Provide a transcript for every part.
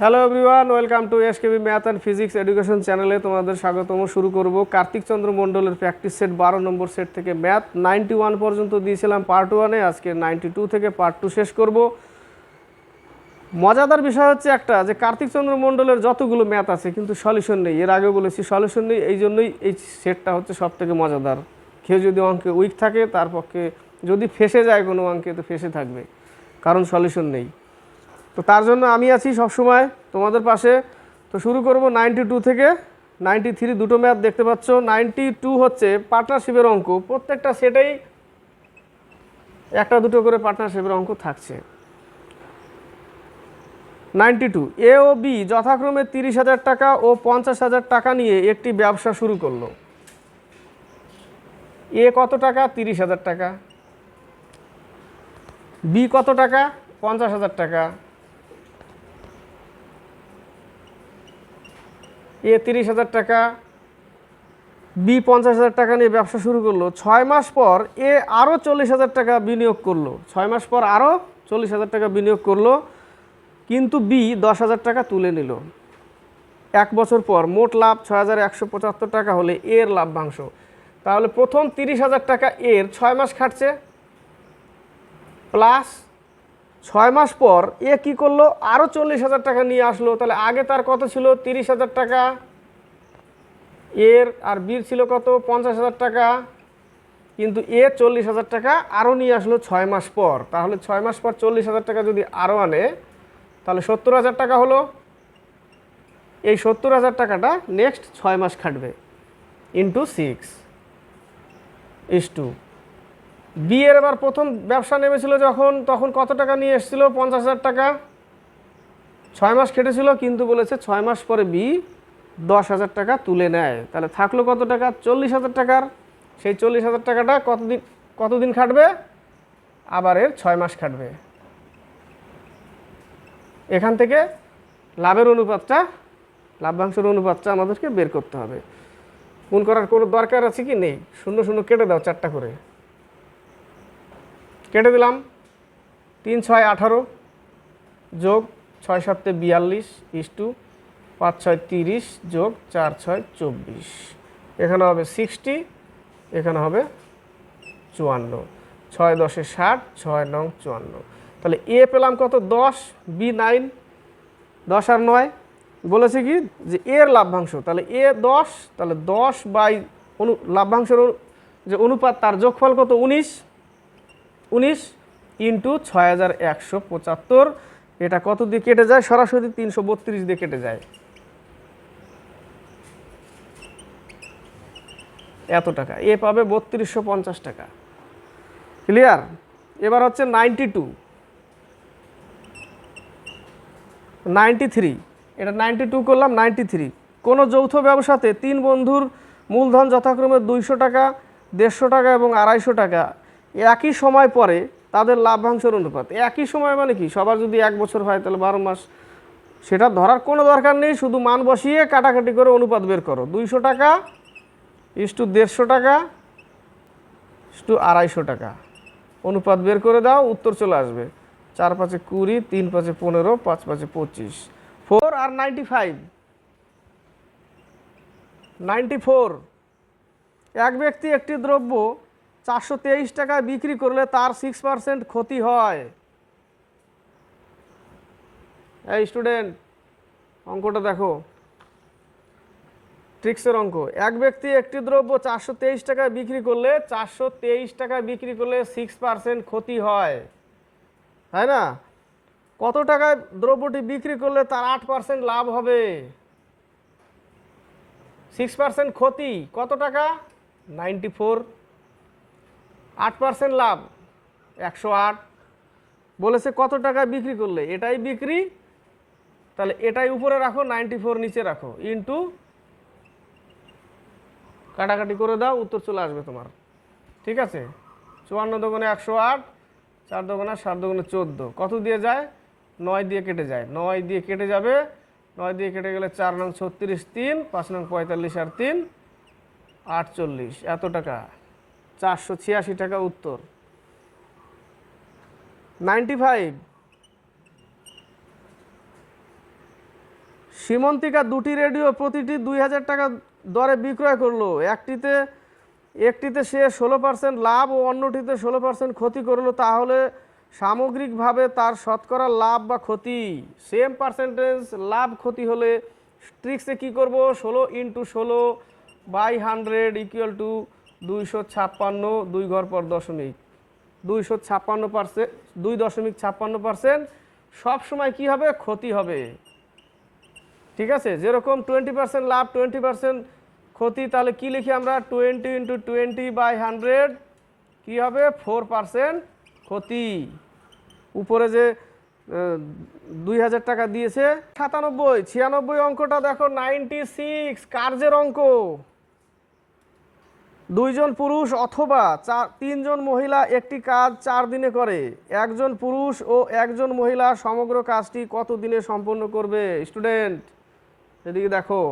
Hello everyone welcome to S KB math and physics education চ্যানেলে তোমাদের স্বাগতম। শুরু করব কার্তিক চন্দ্র মণ্ডলের প্র্যাকটিস সেট বারো নম্বর সেট থেকে ম্যাথ নাইনটি ওয়ান পর্যন্ত দিয়েছিলাম পার্ট ওয়ানে আজকে নাইনটি টু থেকে পার্ট টু শেষ করব। মজাদার বিষয় হচ্ছে একটা, যে কার্তিক চন্দ্র মণ্ডলের যতগুলো ম্যাথ আছে, কিন্তু সলিউশন নেই। এর আগে বলেছি সলিউশন নেই, এই জন্যই এই সেটটা হচ্ছে সব থেকে মজাদার। কেউ যদি অঙ্কে উইক থাকে, তার পক্ষে যদি ফেসে যায় কোনো অঙ্কে, তো ফেসে থাকবে। কারণ সলিউশন নেই। তো তার জন্য আমি আছি সবসময় তোমাদের পাশে। তো শুরু করব নাইনটি টু থেকে। নাইনটি থ্রি দুটো ম্যাথ দেখতে পাচ্ছ। নাইনটি টু হচ্ছে পার্টনারশিপের অঙ্ক। প্রত্যেকটা সেটাই একটা দুটো করে পার্টনারশিপের অঙ্ক থাকছে। Ninety two. এ ও বি যথাক্রমে তিরিশ হাজার টাকা ও পঞ্চাশ হাজার টাকা নিয়ে একটি ব্যবসা শুরু করল। এ কত টাকা? তিরিশ হাজার টাকা। বি কত টাকা? পঞ্চাশ হাজার টাকা। এ তিরিশ হাজার টাকা, বি পঞ্চাশ হাজার টাকা নিয়ে ব্যবসা শুরু করল। ছয় মাস পর এ আরও চল্লিশ হাজার টাকা বিনিয়োগ করল। ছয় মাস পর আরও চল্লিশ হাজার টাকা বিনিয়োগ করল, কিন্তু বি দশ হাজার টাকা তুলে নিল। এক বছর পর মোট লাভ ছয় হাজার একশো পঁচাত্তর টাকা হলে এর লাভ্যাংশ। তাহলে প্রথম তিরিশ হাজার টাকা এর ছয় মাস খাটছে, প্লাস ছয় মাস পর এ কি করল? আরও চল্লিশ হাজার টাকা নিয়ে আসলো। তাহলে আগে তার কত ছিল? তিরিশ হাজার টাকা। এর আর বির ছিল কত? পঞ্চাশ হাজার টাকা। কিন্তু এ চল্লিশ হাজার টাকা আরও নিয়ে আসলো ছয় মাস পর। তাহলে ছয় মাস পর চল্লিশ হাজার টাকা যদি আরও আনে, তাহলে সত্তর হাজার টাকা হলো। এই সত্তর হাজার টাকাটা নেক্সট ছয় মাস খাটবে। Into six is to B এর এবার প্রথম ব্যবসা নেমেছিল যখন, তখন কত টাকা নিয়ে এসেছিল? পঞ্চাশ হাজার টাকা। ছয় মাস খেটেছিল, কিন্তু বলেছে ছয় মাস পরে বি দশ হাজার টাকা তুলে নেয়। তাহলে থাকল কত টাকা? চল্লিশ হাজার টাকার। সেই চল্লিশ হাজার টাকাটা কতদিন কতদিন খাটবে? আবার এর ছয় মাস খাটবে। এখান থেকে লাভের অনুপাতটা, লাভ্যাংশের অনুপাতটা আমাদেরকে বের করতে হবে। গুণ করার কোনো দরকার আছে কি? নেই। শূন্য শূন্য কেটে দাও চারটা করে। কেটে দিলাম। তিন ছয় আঠারো যোগ ছয় সাতে বিয়াল্লিশ ইস টু পাঁচ ছয় তিরিশ যোগ চার ছয় চব্বিশ। এখানে হবে সিক্সটি এখানে হবে চুয়ান্ন। ছয় দশে ষাট, ছয় নং চুয়ান্ন। তাহলে এ পেলাম কত? দশ বি নাইন দশ আর নয়। বলেছে কি? যে এর লাভ্যাংশ। তাহলে এ দশ, তাহলে দশ বাই অনু, লাভ্যাংশের যে অনুপাত তার যোগফল কত? উনিশ। উনিশ ইন্টু ছয় হাজার একশো পঁচাত্তর। এটা কত দিয়ে কেটে যায়? সরাসরি তিনশো বত্রিশ দিয়ে কেটে যায়। এত টাকা। এ পাবে বত্রিশশো পঞ্চাশ টাকা। ক্লিয়ার এবার হচ্ছে নাইনটি টু। Ninety three. এটা নাইনটি টু করলাম, নাইনটি থ্রি। কোনো যৌথ ব্যবসাতে তিন বন্ধুর মূলধন যথাক্রমে দুইশো টাকা, দেড়শো টাকা এবং আড়াইশো টাকা। একই সময় পরে তাদের লাভ্যাংশের অনুপাত। একই সময় মানে কি? সবার যদি এক বছর হয় তাহলে বারো মাস। সেটা ধরার কোনো দরকার নেই, শুধু মান বসিয়ে কাটাকাটি করে অনুপাত বের করো। দুইশো টাকা ইস টু দেড়শো টাকা ইস টু আড়াইশো টাকা। অনুপাত বের করে দাও, উত্তর চলে আসবে। চার পাঁচে কুড়ি, তিন পাঁচে পনেরো, পাঁচ পাঁচে পঁচিশ। ফোর আর নাইনটি ফাইভ নাইনটি ফোর এক ব্যক্তি একটি দ্রব্য চারশো তেইশ টাকায় বিক্রি করলে তার সিক্স পার্সেন্ট ক্ষতি হয়। এই স্টুডেন্ট অঙ্কটা দেখো। ট্রিক্সের অঙ্ক। এক ব্যক্তি একটি দ্রব্য চারশো তেইশ টাকায় বিক্রি করলে চারশো তেইশ টাকায় বিক্রি করলে সিক্স পার্সেন্ট ক্ষতি হয়। তাই না? কত টাকায় দ্রব্যটি বিক্রি করলে তার আট পার্সেন্ট লাভ হবে? সিক্স পার্সেন্ট ক্ষতি। কত টাকা? নাইনটি ফোর আট পার্সেন্ট লাভ, একশো আট। বলেছে কত টাকা বিক্রি করলে? এটাই বিক্রি, তাহলে এটাই উপরে রাখো নাইনটি ফোর নিচে রাখো। ইন্টু কাটাকাটি করে দাও, উত্তর চলে আসবে তোমার। ঠিক আছে? চুয়ান্ন দোকানে একশো আট, চার দোকানে সাত দোকানে চোদ্দ। কত দিয়ে যায়? নয় দিয়ে কেটে যায়। নয় দিয়ে কেটে যাবে। নয় দিয়ে কেটে গেলে চার নং ছত্রিশ তিন, পাঁচ নং পঁয়তাল্লিশ আর তিন, আটচল্লিশ। এত টাকা। চারশো ছিয়াশি টাকা উত্তর। Ninety five. সীমন্তিকা দুটি রেডিও প্রতিটি দুই হাজার টাকা দরে বিক্রয় করল। একটিতে একটিতে সে ষোলো পার্সেন্ট লাভ ও অন্যটিতে ষোলো পার্সেন্ট ক্ষতি করল। তাহলে সামগ্রিকভাবে তার শতকরা লাভ বা ক্ষতি সেম পার্সেন্টেজ লাভ ক্ষতি হলে ট্রিক্সে কী করব? ষোলো ইন্টু ষোলো বাই হান্ড্রেড ইকুয়াল টু দুইশো ছাপ্পান্ন, দুই ঘর পর দশমিক। দুইশো ছাপ্পান্ন পার্সেন্ট দুই দশমিক ছাপ্পান্ন পার্সেন্ট সবসময় কী হবে? ক্ষতি হবে। ঠিক আছে? যেরকম টোয়েন্টি পার্সেন্ট লাভ, টোয়েন্টি পার্সেন্ট ক্ষতি, তাহলে কি লিখি আমরা? Twenty into twenty by hundred, কী হবে? ফোর পার্সেন্ট ক্ষতি। উপরে যে দুই হাজার টাকা দিয়েছে, সাতানব্বই, ছিয়ানব্বই অঙ্কটা দেখো, নাইনটি সিক্স কার্যের অঙ্ক? দুইজন পুরুষ অথবা চার তিনজন মহিলা একটি কাজ চার দিনে করে। একজন পুরুষ ও একজন মহিলা সমগ্র কাজটি কত দিনে সম্পন্ন করবে? স্টুডেন্ট, এদিকে দেখো।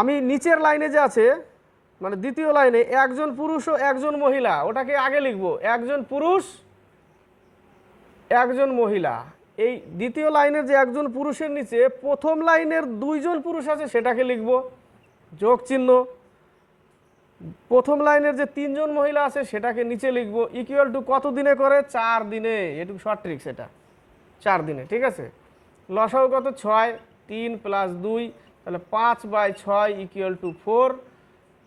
আমি নিচের লাইনে যে আছে মানে দ্বিতীয় লাইনে, একজন পুরুষ ও একজন মহিলা, ওটাকে আগে লিখব। একজন পুরুষ, একজন মহিলা। এই দ্বিতীয় লাইনের যে একজন পুরুষের নিচে প্রথম লাইনের দুইজন পুরুষ আছে, সেটাকে লিখব। যোগ চিহ্ন। প্রথম লাইনের যে তিনজন মহিলা আছে, সেটাকে নিচে লিখব ইকুয়াল টু কত দিনে করে? চার দিনে। এটুকু শর্ট ট্রিক্স এটা চার দিনে, ঠিক আছে? লসাও কত? ছয়, তিন প্লাস দুই, তাহলে পাঁচ বাই ছয় ইকুয়াল টু ফোর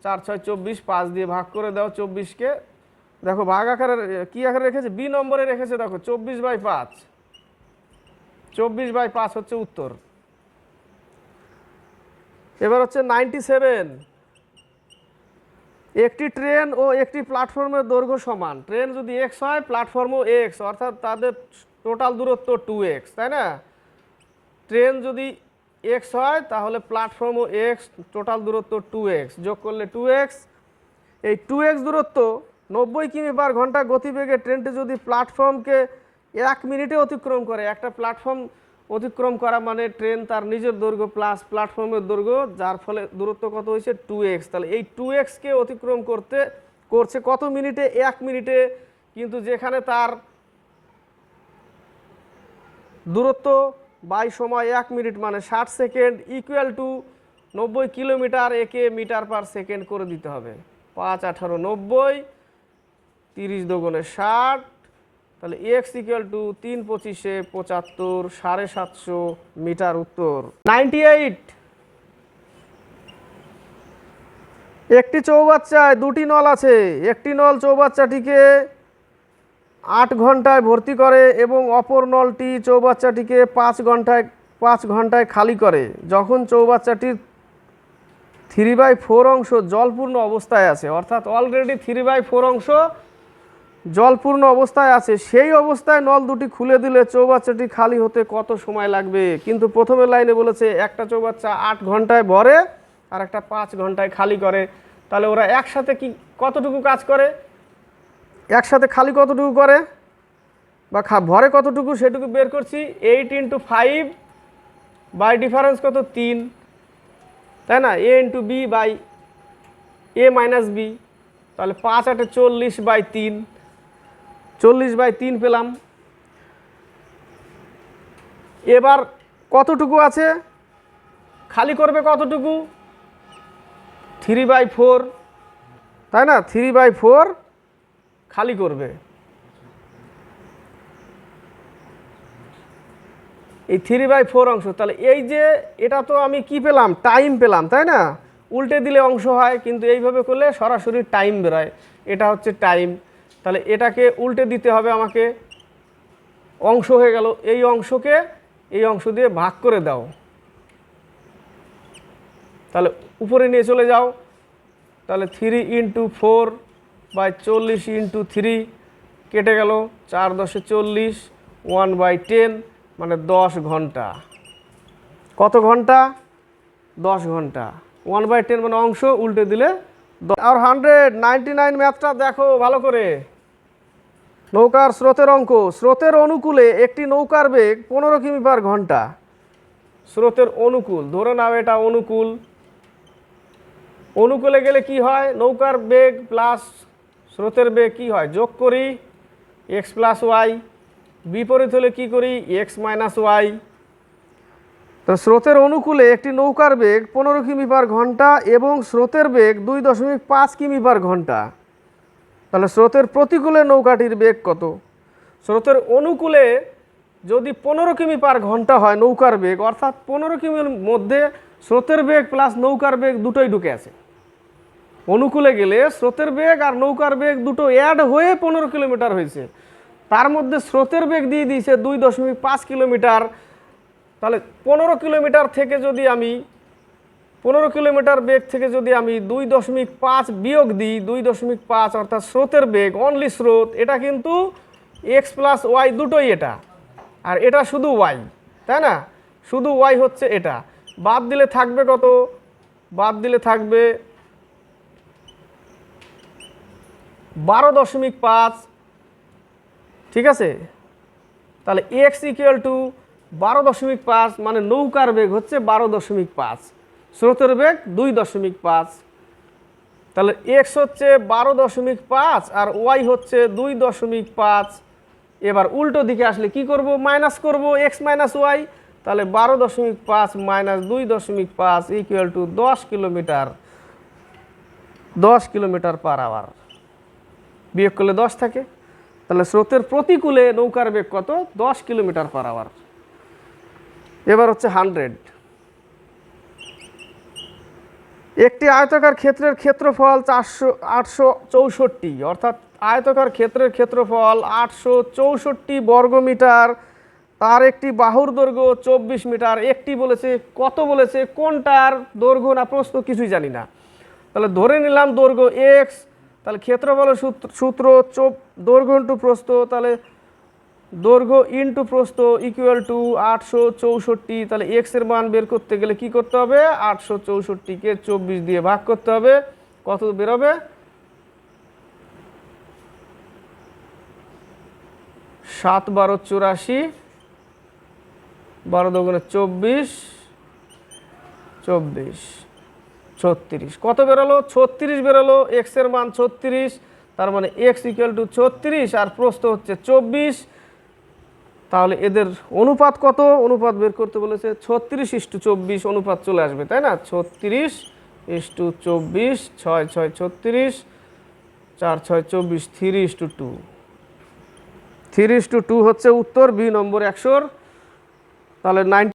চার, ছয়, চব্বিশ, পাঁচ দিয়ে ভাগ করে দাও চব্বিশকে। দেখো, ভাগ আকারে, কী আকারে রেখেছে? বি নম্বরে রেখেছে, দেখো, চব্বিশ বাই পাঁচ। চব্বিশ বাই পাঁচ হচ্ছে উত্তর। এবার হচ্ছে নাইনটি সেভেন। একটি ট্রেন ও একটি প্ল্যাটফর্মের দৈর্ঘ্য সমান। ট্রেন যদি এক্স হয়, প্ল্যাটফর্মও এক্স, অর্থাৎ তাদের টোটাল দূরত্ব টু এক্স, তাই না? ট্রেন যদি এক্স হয়, তাহলে প্ল্যাটফর্মও এক্স, টোটাল দূরত্ব টু এক্স। যোগ করলে টু এক্স। এই টু এক্স দূরত্ব নব্বই কিমি পার ঘণ্টা গতিবেগে ট্রেনটি যদি প্ল্যাটফর্মকে এক মিনিটে অতিক্রম করে, একটা প্ল্যাটফর্ম অতিক্রম করা মানে ট্রেন তার নিজের দৈর্ঘ্য প্লাস প্ল্যাটফর্মের দৈর্ঘ্য, যার ফলে দূরত্ব কত হয়েছে? টু এক্স তাহলে এই টু এক্সকে অতিক্রম করতে, করছে কত মিনিটে? এক মিনিটে। কিন্তু যেখানে তার দূরত্ব বাই সময় এক মিনিট মানে ষাট সেকেন্ড ইকুয়াল টু নব্বই কিলোমিটার একে মিটার পার সেকেন্ড করে দিতে হবে। পাঁচ আঠারো নব্বই, তিরিশ দোগুণে ষাট তাহলে এক্স ইকুয়াল টু তিন পঁচিশে পঁচাত্তর, সাড়ে সাতশো মিটার উত্তর। নাইনটি এইট একটি চৌবাচ্চায় দুটি নল আছে। একটি নল চৌবাচ্চাটিকে আট ঘন্টায় ভর্তি করে এবং অপর নলটি চৌবাচ্চাটিকে পাঁচ ঘন্টায় পাঁচ ঘন্টায় খালি করে। যখন চৌবাচ্চাটির থ্রি বাই ফোর অংশ জলপূর্ণ অবস্থায় আছে, অর্থাৎ অলরেডি থ্রি বাই ফোর অংশ জলপূর্ণ অবস্থায় আছে। সেই অবস্থায় নল দুটি খুলে দিলে চৌবাচ্চাটি খালি হতে কত সময় লাগবে? কিন্তু প্রথমের লাইনে বলেছে, একটা চৌবাচ্চা আট ঘন্টায় ভরে আর একটা পাঁচ ঘন্টায় খালি করে। তাহলে ওরা একসাথে কি কতটুকু কাজ করে? একসাথে খালি কতটুকু করে? বা খা, ভরে কতটুকু সেটুকু বের করছি? Eight into five by difference কত? তিন। তাই না? A into B by A minus B. তাহলে পাঁচ আটে চল্লিশ বাই তিন। চল্লিশ বাই তিন পেলাম। এবার কতটুকু আছে? খালি করবে কতটুকু? Three by four. তাই না? থ্রি বাই ফোর খালি করবে। এই থ্রি বাই ফোর অংশ, তাহলে এই যে এটা তো আমি কি পেলাম? টাইম পেলাম, তাই না? উল্টে দিলে অংশ হয়, কিন্তু এইভাবে করলে সরাসরি টাইম বেরোয়। এটা হচ্ছে টাইম। তাহলে এটাকে উল্টে দিতে হবে আমাকে। অংশ হয়ে গেল। এই অংশকে এই অংশ দিয়ে ভাগ করে দাও। তাহলে উপরে নিয়ে চলে যাও। তাহলে থ্রি ইন্টু ফোর বাই চল্লিশ ইন্টু থ্রি কেটে গেল। চার দশে চল্লিশ ওয়ান বাই টেন মানে দশ ঘণ্টা। কত ঘণ্টা? দশ ঘণ্টা। ওয়ান বাই টেন মানে অংশ, উল্টে দিলে আর হান্ড্রেড নাইনটি নাইন ম্যাথটা দেখো ভালো করে। নৌকার স্রোতের অঙ্ক। স্রোতের অনুকূলে একটি নৌকার বেগ পনেরো কিমি পার ঘণ্টা। স্রোতের অনুকূল, ধরে নাও এটা অনুকূল। অনুকূলে গেলে কি হয়? নৌকার বেগ প্লাস স্রোতের বেগ কি হয়? যোগ করি এক্স প্লাস ওয়াই বিপরীত হলে কি করি? এক্স মাইনাস ওয়াই তো স্রোতের অনুকূলে একটি নৌকার বেগ পনেরো কিমি পার ঘণ্টা এবং স্রোতের বেগ দুই দশমিক পাঁচ কিমি পার ঘণ্টা। তাহলে স্রোতের প্রতিকূলে নৌকাটির বেগ কত? স্রোতের অনুকূলে যদি পনেরো কিমি পার ঘণ্টা হয় নৌকার বেগ, অর্থাৎ পনেরো কিমির মধ্যে স্রোতের বেগ প্লাস নৌকার বেগ দুটোই ঢুকে আছে। অনুকূলে গেলে স্রোতের বেগ আর নৌকার বেগ দুটো অ্যাড হয়ে পনেরো কিলোমিটার হয়েছে। তার মধ্যে স্রোতের বেগ দিয়ে দিয়েছে দুই দশমিক পাঁচ কিলোমিটার। তাহলে পনেরো কিলোমিটার থেকে যদি আমি পনেরো কিলোমিটার বেগ থেকে যদি আমি দুই দশমিক পাঁচ বিয়োগ দিই, দুই দশমিক পাঁচ অর্থাৎ স্রোতের বেগ অনলি স্রোত, এটা কিন্তু এক্স প্লাস ওয়াই দুটোই এটা। আর এটা শুধু ওয়াই তাই না? শুধু ওয়াই হচ্ছে এটা। বাদ দিলে থাকবে কত? বাদ দিলে থাকবে বারো দশমিক পাঁচ। ঠিক আছে? তাহলে এক্স ইকুয়াল টু বারো দশমিক পাঁচ মানে নৌকার বেগ হচ্ছে বারো দশমিক পাঁচ। স্রোতের বেগ দুই দশমিক পাঁচ। তাহলে এক্স হচ্ছে বারো দশমিক পাঁচ আর ওয়াই হচ্ছে দুই দশমিক পাঁচ। এবার উল্টো দিকে আসলে কি করব? মাইনাস করব এক্স মাইনাস ওয়াই তাহলে বারো দশমিক পাঁচ মাইনাস দুই দশমিক পাঁচ ইকুয়াল টু দশ কিলোমিটার দশ কিলোমিটার পার আওয়ার বিয়োগ করলে দশ থাকে। তাহলে স্রোতের প্রতিকূলে নৌকার বেগ কত? দশ কিলোমিটার পার আওয়ার এবার হচ্ছে হান্ড্রেড একটি আয়তাকার ক্ষেত্রের ক্ষেত্রফল চারশো, আটশো চৌষট্টি, অর্থাৎ আয়তাকার ক্ষেত্রের ক্ষেত্রফল আটশো চৌষট্টি বর্গমিটার তার একটি বাহুর দৈর্ঘ্য চব্বিশ মিটার। একটি বলেছে, কত বলেছে, কোনটার দৈর্ঘ্য না প্রশ্ন কিছুই জানি না। তাহলে ধরে নিলাম দৈর্ঘ্য এক্স, তাহলে ক্ষেত্রফলের সূত্র সূত্র চোপ, দৈর্ঘ্য প্রস্থ, তাহলে দৈর্ঘ্য ইন্টু প্রস্থ ইকুয়াল টু আটশো চৌষট্টি, তাহলে এক্সের মান বের করতে গেলে কি করতে হবে? আটশো চৌষট্টিকে চব্বিশ দিয়ে ভাগ করতে হবে। কত বেরোবে? সাত বারো চুরাশি, বারো দোকানে চব্বিশ চব্বিশ, ছত্রিশ। কত বেরোলো? ছত্রিশ বেরোলো। এক্সের মান ছত্রিশ, তার মানে এক্স ইকুয়াল টু ছত্রিশ, আর প্রস্থ হচ্ছে চব্বিশ। তাহলে এদের অনুপাত কত? অনুপাত বের করতে বলেছে ছত্রিশ ইস্টু চব্বিশ, অনুপাত চলে আসবে, তাই না? ছত্রিশ ইস্টু চব্বিশ, ছয় ছয় ছত্রিশ, চার ছয় চব্বিশ, three is to two. Three is to two হচ্ছে উত্তর, বি নম্বর একশোর। তাহলে নাইন